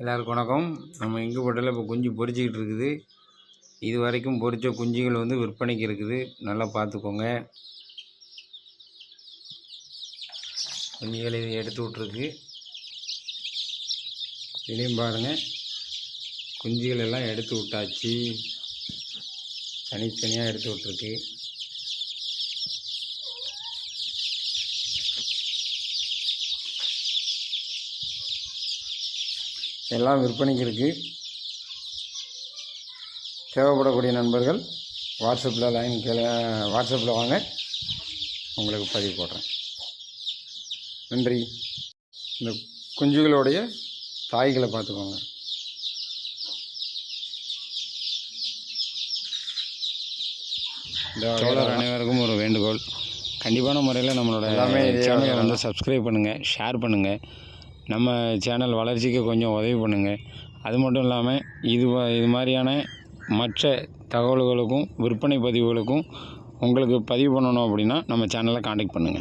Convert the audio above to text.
எல்லாருக்கும் வணக்கம். நம்ம இங்கு போட்டில் இப்போ குஞ்சு பொரிச்சிக்கிட்டு இருக்குது. இது வரைக்கும் பொறித்த குஞ்சுகள் வந்து விற்பனைக்கு இருக்குது. நல்லா பார்த்துக்கோங்க. குஞ்சுகளை இது எடுத்து விட்ருக்கு இதையும் பாருங்கள் குஞ்சுகள் எல்லாம் எடுத்து விட்டாச்சு. தனித்தனியாக எடுத்து விட்ருக்கு எல்லாம் விற்பனைக்கு இருக்குது தேவைப்படக்கூடிய நண்பர்கள் வாட்ஸ்அப்பில் லைன் கீழே வாட்ஸ்அப்பில் வாங்க. உங்களுக்கு பதிவு போடுறேன். நன்றி. இந்த குஞ்சுகளுடைய தாய்களை பார்த்துக்கோங்க. தோழர் அனைவருக்கும் ஒரு வேண்டுகோள். கண்டிப்பான முறையில் நம்மளோட சேனலை வந்து சப்ஸ்கிரைப் பண்ணுங்கள் ஷேர் பண்ணுங்கள் நம்ம சேனல் வளர்ச்சிக்கு கொஞ்சம் உதவி பண்ணுங்கள் அது மட்டும் இல்லாமல் இது இது மாதிரியான மற்ற தகவல்களுக்கும் விற்பனை பதிவுகளுக்கும் உங்களுக்கு பதிவு பண்ணணும் அப்படின்னா நம்ம சேனலை காண்டாக்ட் பண்ணுங்கள்